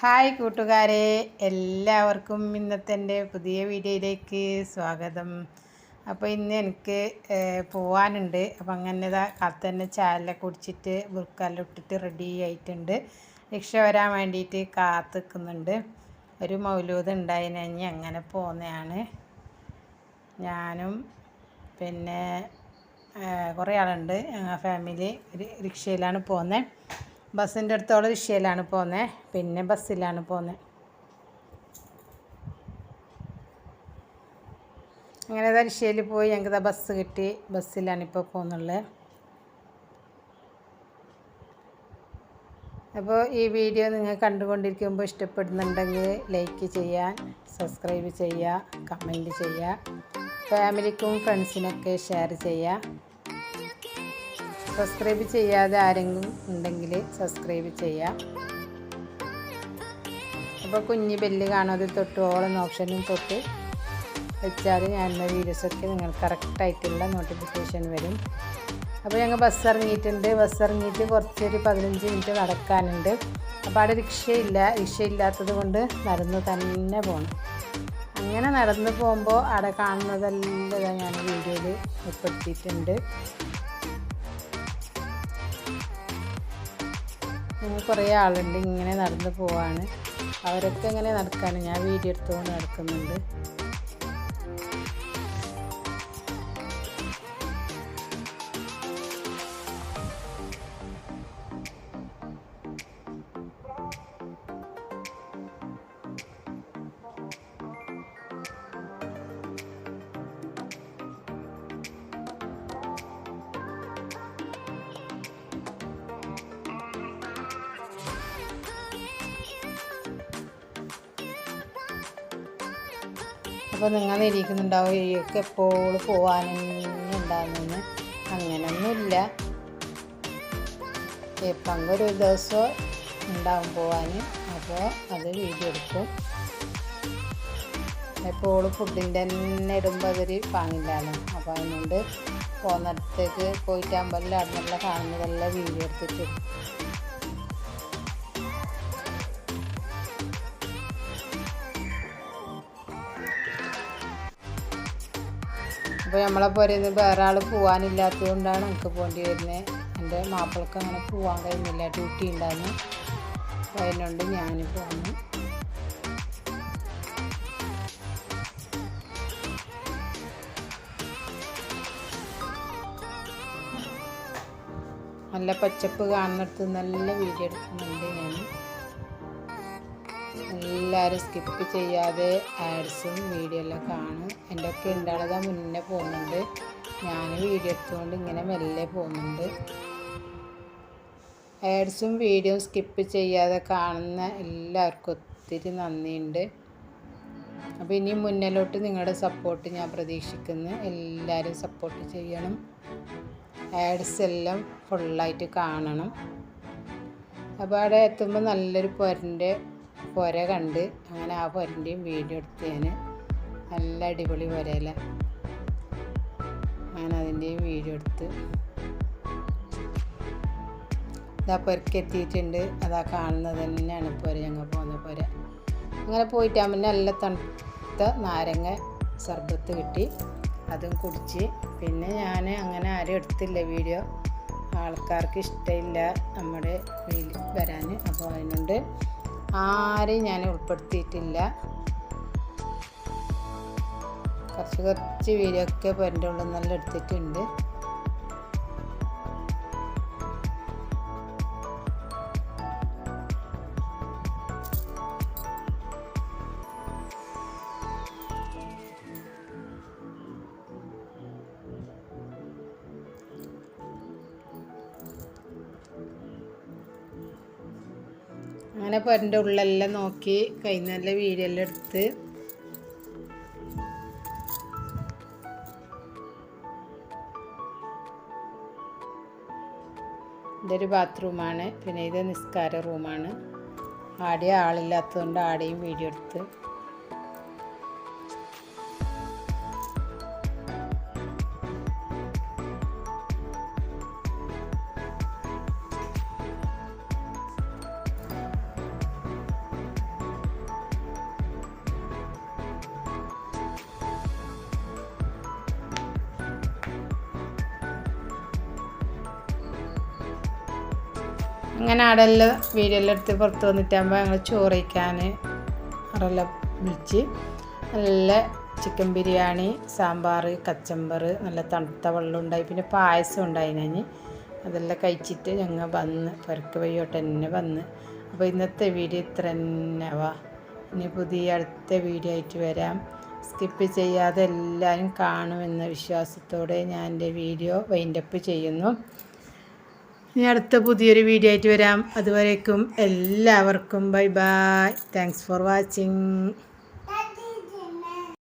Hi കൂട്ടുകാരെ എല്ലാവർക്കും ഇന്നത്തെ എന്റെ പുതിയ വീഡിയോയിലേക്ക് സ്വാഗതം. അപ്പോൾ ഇന്ന് എനിക്ക് പോവാനുണ്ട്. അപ്പം അങ്ങനെ ഇതാ കാലത്ത് തന്നെ ചായയെല്ലാം കുടിച്ചിട്ട് ബുർക്കെല്ലാം ഇട്ടിട്ട് റെഡി ആയിട്ടുണ്ട്. രക്ഷ വരാൻ വേണ്ടിയിട്ട് കാത്ത് നിൽക്കുന്നുണ്ട് ഒരു മൗലൂദ് ഉണ്ടായിനി അങ്ങനെ പോകുന്നതാണ് ഞാനും പിന്നെ കുറേ ആളുണ്ട് ഞങ്ങൾ ഫാമിലി ഒരു റിക്ഷയിലാണ് പോകുന്നത് ബസ്സിന്റെ അടുത്തോളം റിക്ഷയിലാണ് പോകുന്നത് പിന്നെ. ബസ്സിലാണ് പോകുന്നത് അങ്ങനെ റിക്ഷയിൽ പോയി. ഞങ്ങൾക്ക് ബസ് കിട്ടി. ബസ്സിലാണ് ഇപ്പോൾ പോകുന്നുള്ളത് അപ്പോൾ ഈ വീഡിയോ നിങ്ങൾ കണ്ടുകൊണ്ടിരിക്കുമ്പോൾ ഇഷ്ടപ്പെടുന്നുണ്ടെങ്കിൽ ലൈക്ക് ചെയ്യാൻ സബ്സ്ക്രൈബ് ചെയ്യുക കമന്റ് ചെയ്യുക ഫാമിലിക്കും ഫ്രണ്ട്സിനൊക്കെ ഷെയർ ചെയ്യുക. സബ്സ്ക്രൈബ് ചെയ്യാതെ ആരെങ്കിലും ഉണ്ടെങ്കിൽ സബ്സ്ക്രൈബ് ചെയ്യാം. അപ്പോൾ കുഞ്ഞ് ബെല്ല് കാണാതെ തൊട്ട് ഓളം ഓപ്ഷനും തൊട്ട് വെച്ചാൽ ഞാൻ വീഡിയോസൊക്കെ നിങ്ങൾക്ക് കറക്റ്റായിട്ടുള്ള നോട്ടിഫിക്കേഷൻ വരും. അപ്പോൾ ഞങ്ങൾ ബസ് ഇറങ്ങിയിട്ടുണ്ട്. ബസ് ഇറങ്ങിയിട്ട് കുറച്ചൊരു പതിനഞ്ച് മിനിറ്റ് നടക്കാനുണ്ട്. അപ്പോൾ അവിടെ റിക്ഷയില്ല. രക്ഷയില്ലാത്തത് കൊണ്ട് നടന്ന് തന്നെ പോകണം അങ്ങനെ നടന്ന് പോകുമ്പോൾ അവിടെ കാണുന്നതെല്ലാം ഞാൻ വീഡിയോയിൽ ഉൾപ്പെടുത്തിയിട്ടുണ്ട്. ഞങ്ങൾ കുറേ ആളുണ്ട് ഇങ്ങനെ നടന്നു പോവാണ്. അവരൊക്കെ ഇങ്ങനെ നടക്കാണ്. ഞാൻ വീഡിയോ എടുത്തുകൊണ്ട് നടക്കുന്നുണ്ട്. അപ്പോൾ നിങ്ങൾ ഇരിക്കുന്നുണ്ടാവും ഇയൊക്കെ എപ്പോഴും പോകാനുണ്ടാകുന്നു അങ്ങനെയൊന്നുമില്ല എപ്പം ഒരു ദിവസം ഉണ്ടാവും പോവാൻ അപ്പോൾ അത് വീഡിയോ എടുക്കും. എപ്പോഴും ഫുഡിന്റെ തന്നെ ഇടുമ്പോൾ അതൊരു പാങ്ങില്ലാലോ. അപ്പോൾ അതുകൊണ്ട് പോകുന്നിടത്തേക്ക് പോയിട്ടാകുമ്പോൾ അവിടെ കാണുന്നതെല്ലാം വീഡിയോ എടുത്തിട്ട് അപ്പോൾ നമ്മളെ പോരുന്ന് വേറെ ആൾ പോകാനില്ലാത്തത് കൊണ്ടാണ് എനിക്ക് പോകേണ്ടി വരുന്നത് എന്റെ മാപ്പിളക്ക് അങ്ങനെ പോകാൻ കഴിയുന്നില്ല ഡ്യൂട്ടി ഉണ്ടായിരുന്നു. അപ്പോൾ അതിനുകൊണ്ട് ഞാൻ പോന്നു. നല്ല പച്ചപ്പ് കാണുന്നിടത്ത് നല്ല വീഡിയോ എടുക്കുന്നുണ്ട് ഞാൻ എല്ലാവരും സ്കിപ്പ് ചെയ്യാതെ ആഡ്സും വീഡിയോ എല്ലാം കാണും. എന്റെ ഒക്കെ ഉണ്ടാളതാ മുന്നേ പോകുന്നുണ്ട്. ഞാൻ വീഡിയോ എടുത്തുകൊണ്ട് ഇങ്ങനെ മെല്ലെ പോകുന്നുണ്ട്. ആഡ്സും വീഡിയോ സ്കിപ്പ് ചെയ്യാതെ കാണുന്ന എല്ലാവർക്കും ഒത്തിരി നന്ദിയുണ്ട്. അപ്പോൾ ഇനി മുന്നിലോട്ട് നിങ്ങളുടെ സപ്പോർട്ട് ഞാൻ പ്രതീക്ഷിക്കുന്നു. എല്ലാവരും സപ്പോർട്ട് ചെയ്യണം. ആഡ്സ് എല്ലാം ഫുള്ളായിട്ട് കാണണം. അപ്പോൾ അവിടെ എത്തുമ്പോൾ നല്ലൊരു പൊരന്റെ പുര കണ്ട് അങ്ങനെ ആ പുരന്റെയും വീഡിയോ എടുത്ത് ഞാൻ നല്ല അടിപൊളി പുരയില. ഞാൻ അതിന്റെയും വീഡിയോ എടുത്ത് ഇതാ പുരക്കെത്തിയിട്ടുണ്ട് അതാ കാണുന്നത് തന്നെയാണ് പുര ഞങ്ങൾ പോകുന്ന പുര. അങ്ങനെ പോയിട്ടാകുമ്പോൾ നല്ല തണുത്ത നാരങ്ങ സർബത്ത് കിട്ടി. അതും കുടിച്ച്. പിന്നെ ഞാൻ അങ്ങനെ ആരും എടുത്തില്ല വീഡിയോ. ആൾക്കാർക്ക് ഇഷ്ടമില്ല നമ്മുടെ വരാൻ. അപ്പോൾ അതിനുണ്ട്. ആരെയും ഞാൻ ഉൾപ്പെടുത്തിയിട്ടില്ല. കുറച്ച് കുറച്ച് വീഡിയോ എന്റെ ഉള്ളിൽ നല്ല എടുത്തിട്ടുണ്ട്. അങ്ങനെ പൊരന്റെ ഉള്ളെല്ലാം നോക്കി കഴിഞ്ഞല്ല വീഡിയോ എടുത്ത്. ഇതൊരു ബാത്റൂമാണ്. പിന്നെ ഇത് നിസ്കാര റൂമാണ്. ആടെ ആളില്ലാത്തതുകൊണ്ട് ആടെയും വീഡിയോ എടുത്ത്. അങ്ങനെ ആടെല്ലാം വീഡിയോയെല്ലാം എടുത്ത് പുറത്ത് വന്നിട്ടാകുമ്പോൾ ഞങ്ങൾ ചോറ് അറെല്ലാം വിളിച്ച് നല്ല ചിക്കൻ ബിരിയാണി സാമ്പാർ കച്ചമ്പർ നല്ല തണുത്ത വെള്ളം ഉണ്ടായി. പിന്നെ പായസം ഉണ്ടായി ഞാൻ അതെല്ലാം കഴിച്ചിട്ട് ഞങ്ങൾ വന്ന് പെരക്ക് വയ്യോട്ട് തന്നെ വന്ന്. അപ്പോൾ ഇന്നത്തെ വീഡിയോ ഇത്ര തന്നെ. വാ. ഇനി പുതിയ അടുത്ത വീഡിയോ ആയിട്ട് വരാം. സ്കിപ്പ് ചെയ്യാതെ എല്ലാവരും കാണുമെന്ന വിശ്വാസത്തോടെ ഞാൻ എന്റെ വീഡിയോ വൈൻഡപ്പ് ചെയ്യുന്നു. ഇനി അടുത്ത പുതിയൊരു വീഡിയോ ആയിട്ട് വരാം. അതുവരേക്കും എല്ലാവർക്കും bye bye thanks for watching